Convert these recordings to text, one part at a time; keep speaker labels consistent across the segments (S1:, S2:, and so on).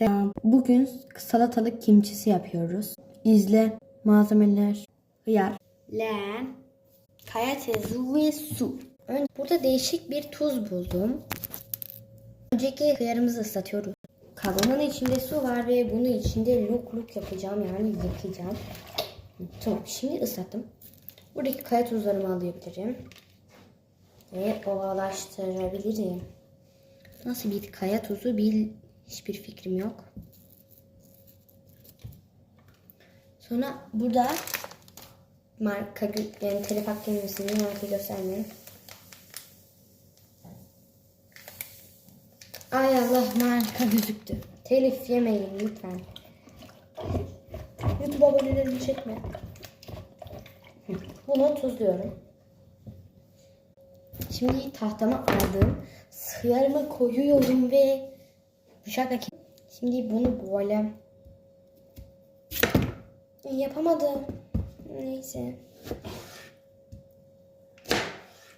S1: Selam. Bugün salatalık kimçisi yapıyoruz. İzle. Malzemeler. Hıyar. Leğen. Kaya tezi ve su. Ön- Burada değişik bir tuz buldum. Önceki hıyarımızı ıslatıyoruz. Kabımın içinde su var ve bunu içinde luk luk yapacağım yani yıkayacağım. Tamam şimdi ıslattım. Buradaki kaya tuzlarımı alabilirim. Ve ovalaştırabilirim. Nasıl bir kaya tuzu bil hiçbir fikrim yok. Sonra burada marka yani telif hakkı yemesini marka göstermiyorum. Ay Allah marka gözüktü. Telif yemeyin lütfen. YouTube abonelerini çekme. Bunu tuzluyorum. Şimdi tahtama aldım. Sıyarımı koyuyorum ve bıçakla Şimdi bunu böyle yapamadım. Neyse.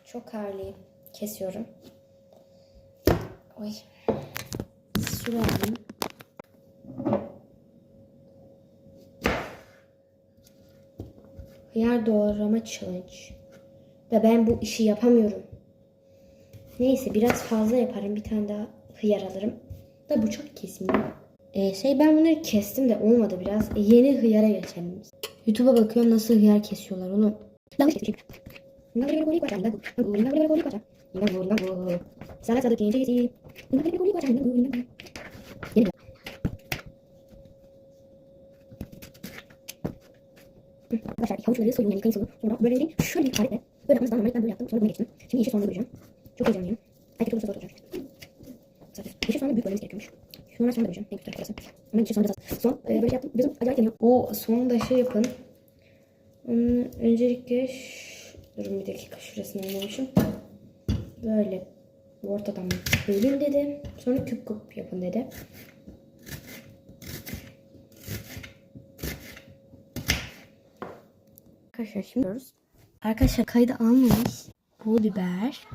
S1: Çok ağırlıyım. Kesiyorum. Oy. Sürelim. Hıyar doğrama challenge. Ve ben bu işi yapamıyorum. Neyse biraz fazla yaparım. Bir tane daha hıyar alırım. Da bıçak kesmiyor. Ee, şey ben bunları kestim de olmadı biraz. E, yeni hıyara geçelim biz. YouTube'a bakıyorum nasıl hıyar kesiyorlar onu. Arkadaşlar havuçları soyun yani. Sonra böyle. Şöyle bir aletle. Böyle yapmanızdan normal ben böyle yaptım. Sonra bunu geçtim. Şimdi işi sonunda göreceğim. Çok heyecanlıyım. Belki çok uzun olacak. Zaten işi sonunda büyük bölmemiz gerekiyormuş. Sonra sonra göreceğim. En kötü arkadaşlar. Ama işi sonunda biraz. Son e, böyle şey yaptım. Gözüm acayip yanıyor. O sonunda şey yapın. Hmm, öncelikle durun bir dakika şurasını anlamışım. Böyle ortadan bölün dedi. Sonra küp küp yapın dedi. Arkadaşlar şimdi yapıyoruz. Arkadaşlar kaydı almamış. Pul biber.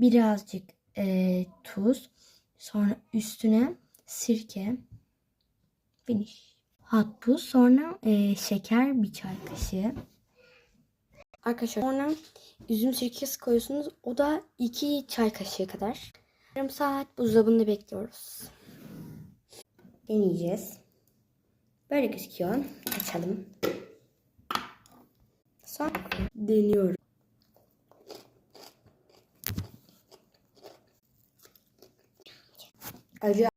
S1: Birazcık eee, tuz. Sonra üstüne sirke. Finish. Hot buz. Sonra eee, şeker bir çay kaşığı. Arkadaşlar sonra üzüm sirkesi koyuyorsunuz. O da 2 çay kaşığı kadar. Yarım saat buzdolabında bekliyoruz. Deneyeceğiz. Böyle gözüküyor. Açalım. Sonra deniyorum. allá.